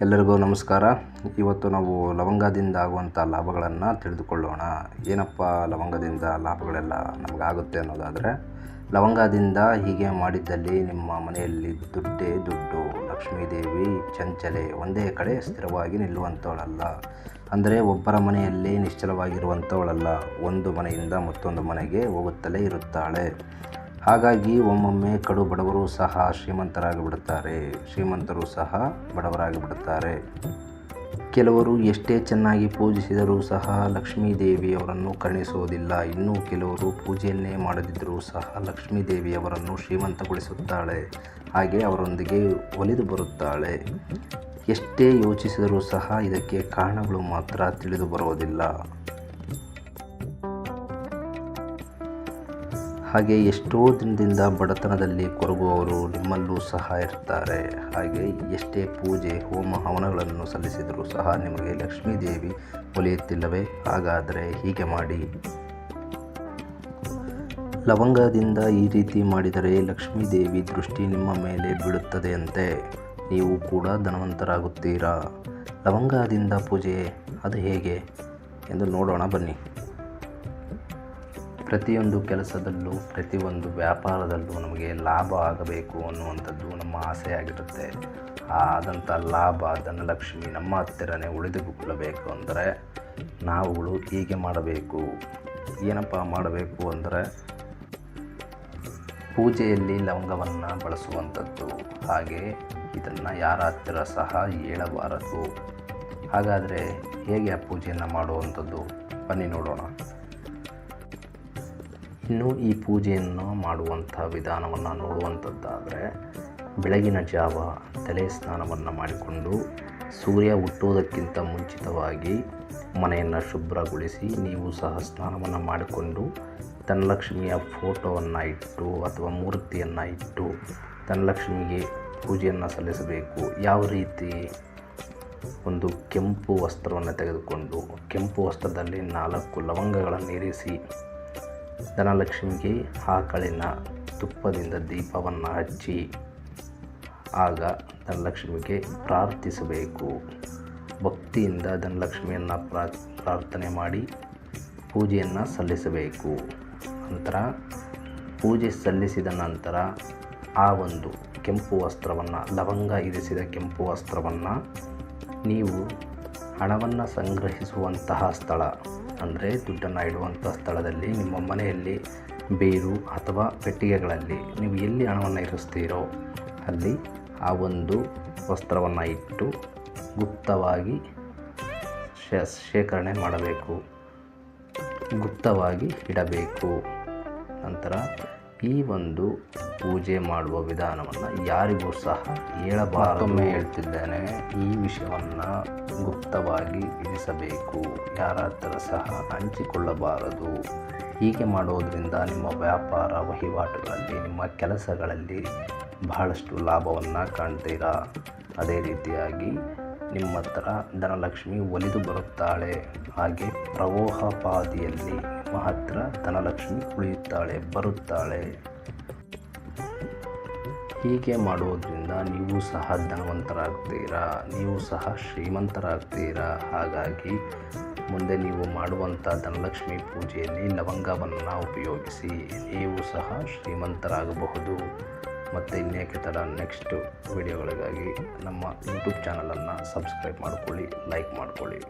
ಎಲ್ಲರಿಗೂ ನಮಸ್ಕಾರ. ಇವತ್ತು ನಾವು ಲವಂಗದಿಂದ ಆಗುವಂಥ ಲಾಭಗಳನ್ನು ತಿಳಿದುಕೊಳ್ಳೋಣ. ಏನಪ್ಪ ಲವಂಗದಿಂದ ಲಾಭಗಳೆಲ್ಲ ನಮಗಾಗುತ್ತೆ ಅನ್ನೋದಾದರೆ, ಲವಂಗದಿಂದ ಹೀಗೆ ಮಾಡಿದ್ದಲ್ಲಿ ನಿಮ್ಮ ಮನೆಯಲ್ಲಿ ದುಡ್ಡೇ ದುಡ್ಡು, ಲಕ್ಷ್ಮೀದೇವಿ, ಚಂಚಲೆ ಒಂದೇ ಕಡೆ ಸ್ಥಿರವಾಗಿ ನಿಲ್ಲುವಂಥವಳಲ್ಲ. ಅಂದರೆ ಒಬ್ಬರ ಮನೆಯಲ್ಲಿ ನಿಶ್ಚಲವಾಗಿರುವಂಥವಳಲ್ಲ. ಒಂದು ಮನೆಯಿಂದ ಮತ್ತೊಂದು ಮನೆಗೆ ಹೋಗುತ್ತಲೇ ಇರುತ್ತಾಳೆ. ಹಾಗಾಗಿ ಒಮ್ಮೊಮ್ಮೆ ಕಡು ಬಡವರು ಸಹ ಶ್ರೀಮಂತರಾಗಿ ಬಿಡುತ್ತಾರೆ ಶ್ರೀಮಂತರು ಸಹ ಬಡವರಾಗಿ ಬಿಡುತ್ತಾರೆ ಕೆಲವರು ಎಷ್ಟೇ ಚೆನ್ನಾಗಿ ಪೂಜಿಸಿದರೂ ಸಹ ಲಕ್ಷ್ಮೀ ದೇವಿಯವರನ್ನು ಕರುಣಿಸುವುದಿಲ್ಲ. ಇನ್ನು ಕೆಲವರು ಪೂಜೆಯನ್ನೇ ಮಾಡದಿದ್ದರೂ ಸಹ ಲಕ್ಷ್ಮೀ ದೇವಿಯವರನ್ನು ಶ್ರೀಮಂತಗೊಳಿಸುತ್ತಾಳೆ. ಹಾಗೆ ಅವರೊಂದಿಗೆ ಒಲಿದು ಬರುತ್ತಾಳೆ. ಎಷ್ಟೇ ಯೋಚಿಸಿದರೂ ಸಹ ಇದಕ್ಕೆ ಕಾರಣಗಳು ಮಾತ್ರ ತಿಳಿದು ಬರುವುದಿಲ್ಲ. ಹಾಗೆ ಎಷ್ಟೋ ದಿನದಿಂದ ಬಡತನದಲ್ಲಿ ಕೊರಗುವವರು ನಿಮ್ಮಲ್ಲೂ ಸಹ ಇರ್ತಾರೆ. ಹಾಗೆ ಎಷ್ಟೇ ಪೂಜೆ, ಹೋಮ, ಹವನಗಳನ್ನು ಸಲ್ಲಿಸಿದರೂ ಸಹ ನಿಮಗೆ ಲಕ್ಷ್ಮೀ ದೇವಿ ಒಲಿಯುತ್ತಿಲ್ಲವೇ? ಹಾಗಾದರೆ ಹೀಗೆ ಮಾಡಿ. ಲವಂಗದಿಂದ ಈ ರೀತಿ ಮಾಡಿದರೆ ಲಕ್ಷ್ಮೀ ದೇವಿ ದೃಷ್ಟಿ ನಿಮ್ಮ ಮೇಲೆ ಬೀಳುತ್ತದೆಯಂತೆ. ನೀವು ಕೂಡ ಧನವಂತರಾಗುತ್ತೀರಾ? ಲವಂಗದಿಂದ ಪೂಜೆ, ಅದು ಹೇಗೆ? ಎಂದು ನೋಡೋಣ ಬನ್ನಿ. ಪ್ರತಿಯೊಂದು ಕೆಲಸದಲ್ಲೂ, ಪ್ರತಿಯೊಂದು ವ್ಯಾಪಾರದಲ್ಲೂ ನಮಗೆ ಲಾಭ ಆಗಬೇಕು ಅನ್ನುವಂಥದ್ದು ನಮ್ಮ ಆಸೆಯಾಗಿರುತ್ತೆ. ಆದಂಥ ಲಾಭ, ಧನಲಕ್ಷ್ಮಿ ನಮ್ಮ ಹತ್ತಿರನೇ ಉಳಿದುಕೊಳ್ಳಬೇಕು ಅಂದರೆ ನಾವುಗಳು ಹೀಗೆ ಮಾಡಬೇಕು. ಏನಪ್ಪ ಮಾಡಬೇಕು ಅಂದರೆ ಪೂಜೆಯಲ್ಲಿ ಲವಂಗವನ್ನು ಬಳಸುವಂಥದ್ದು. ಹಾಗೆ ಇದನ್ನು ಯಾರ ಹತ್ತಿರ ಸಹ ಹೇಳಬಾರದು. ಹಾಗಾದರೆ ಹೇಗೆ ಆ ಪೂಜೆಯನ್ನು ಮಾಡುವಂಥದ್ದು? ಬನ್ನಿ ನೋಡೋಣ. ಇನ್ನು ಈ ಪೂಜೆಯನ್ನು ಮಾಡುವಂಥ ವಿಧಾನವನ್ನು ನೋಡುವಂಥದ್ದಾದರೆ ಬೆಳಗಿನ ಜಾವ ತಲೆ ಸ್ನಾನವನ್ನು ಮಾಡಿಕೊಂಡು ಸೂರ್ಯ ಹುಟ್ಟುವುದಕ್ಕಿಂತ ಮುಂಚಿತವಾಗಿ ಮನೆಯನ್ನು ಶುಭ್ರಗೊಳಿಸಿ ನೀವು ಸಹ ಸ್ನಾನವನ್ನು ಮಾಡಿಕೊಂಡು ಧನಲಕ್ಷ್ಮಿಯ ಫೋಟೋವನ್ನು ಇಟ್ಟು ಅಥವಾ ಮೂರ್ತಿಯನ್ನು ಇಟ್ಟು ಧನಲಕ್ಷ್ಮಿಗೆ ಪೂಜೆಯನ್ನು ಸಲ್ಲಿಸಬೇಕು. ಯಾವ ರೀತಿ? ಒಂದು ಕೆಂಪು ವಸ್ತ್ರವನ್ನು ತೆಗೆದುಕೊಂಡು ಕೆಂಪು ವಸ್ತ್ರದಲ್ಲಿ ನಾಲ್ಕು ಲವಂಗಗಳನ್ನು ಇರಿಸಿ ಧನಲಕ್ಷ್ಮಿಗೆ ಆಕಳಿನ ತುಪ್ಪದಿಂದ ದೀಪವನ್ನು ಹಚ್ಚಿ, ಆಗ ಧನಲಕ್ಷ್ಮಿಗೆ ಪ್ರಾರ್ಥಿಸಬೇಕು. ಭಕ್ತಿಯಿಂದ ಧನಲಕ್ಷ್ಮಿಯನ್ನು ಪ್ರಾ, ಪ್ರಾರ್ಥನೆ ಮಾಡಿ ಪೂಜೆಯನ್ನು ಸಲ್ಲಿಸಬೇಕು. ನಂತರ ಪೂಜೆ ಸಲ್ಲಿಸಿದ ನಂತರ ಆ ಒಂದು ಕೆಂಪು ವಸ್ತ್ರವನ್ನು, ಲವಂಗ ಇರಿಸಿದ ಕೆಂಪು ವಸ್ತ್ರವನ್ನು ನೀವು ಹಣವನ್ನು ಸಂಗ್ರಹಿಸುವಂತಹ ಸ್ಥಳ ಅಂದರೆ ದುಡ್ಡನ್ನು ಇಡುವಂಥ ಸ್ಥಳದಲ್ಲಿ ನಿಮ್ಮ ಮನೆಯಲ್ಲಿ ಬೇರು ಅಥವಾ ಪೆಟ್ಟಿಗೆಗಳಲ್ಲಿ ನೀವು ಎಲ್ಲಿ ಹಣವನ್ನು ಇರಿಸ್ತೀರೋ ಅಲ್ಲಿ ಆ ಒಂದು ವಸ್ತ್ರವನ್ನು ಇಟ್ಟು ಗುಪ್ತವಾಗಿ ಶೇಖರಣೆ ಮಾಡಬೇಕು. ಗುಪ್ತವಾಗಿ ಇಡಬೇಕು. ನಂತರ ಈ ಒಂದು ಪೂಜೆ ಮಾಡುವ ವಿಧಾನವನ್ನು ಯಾರಿಗೂ ಸಹ ಹೇಳಬಾರದೊಮ್ಮೆ ಹೇಳ್ತಿದ್ದೇನೆ ಈ ವಿಷಯವನ್ನು ಗುಪ್ತವಾಗಿ ಇರಿಸಬೇಕು ಯಾರ ಹತ್ರ ಸಹ ಹಂಚಿಕೊಳ್ಳಬಾರದು. ಹೀಗೆ ಮಾಡೋದರಿಂದ ನಿಮ್ಮ ವ್ಯಾಪಾರ ವಹಿವಾಟುಗಳಲ್ಲಿ ನಿಮ್ಮ ಕೆಲಸಗಳಲ್ಲಿ ಬಹಳಷ್ಟು ಲಾಭವನ್ನು ಕಾಣ್ತೀರಾ? ಅದೇ ರೀತಿಯಾಗಿ ನಿಮ್ಮ ಹತ್ರ ಧನಲಕ್ಷ್ಮಿ ಒಲಿದು ಬರುತ್ತಾಳೆ. ಹಾಗೆ ಪ್ರವೋಹಪಾದಿಯಲ್ಲಿ ನಿಮ್ಮ ಧನಲಕ್ಷ್ಮಿ ಧನಲಕ್ಷ್ಮಿ ಉಳಿಯುತ್ತಾಳೆ ಬರುತ್ತಾಳೆ. ಹೀಗೆ ಮಾಡುವುದರಿಂದ ನೀವು ಸಹ ಧನವಂತರಾಗ್ತೀರಾ? ನೀವು ಸಹ ಶ್ರೀಮಂತರಾಗ್ತೀರಾ? ಹಾಗಾಗಿ ಮುಂದೆ ನೀವು ಮಾಡುವಂಥ ಧನಲಕ್ಷ್ಮಿ ಪೂಜೆಯಲ್ಲಿ ಲವಂಗವನ್ನು ಉಪಯೋಗಿಸಿ, ನೀವು ಸಹ ಶ್ರೀಮಂತರಾಗಬಹುದು. ಮತ್ತು ಇನ್ನೇಕೆ ಥರ ನೆಕ್ಸ್ಟ್ ವಿಡಿಯೋಗಳಿಗಾಗಿ ನಮ್ಮ ಯೂಟ್ಯೂಬ್ ಚಾನಲನ್ನು ಸಬ್ಸ್ಕ್ರೈಬ್ ಮಾಡಿಕೊಳ್ಳಿ ಲೈಕ್ ಮಾಡಿಕೊಳ್ಳಿ.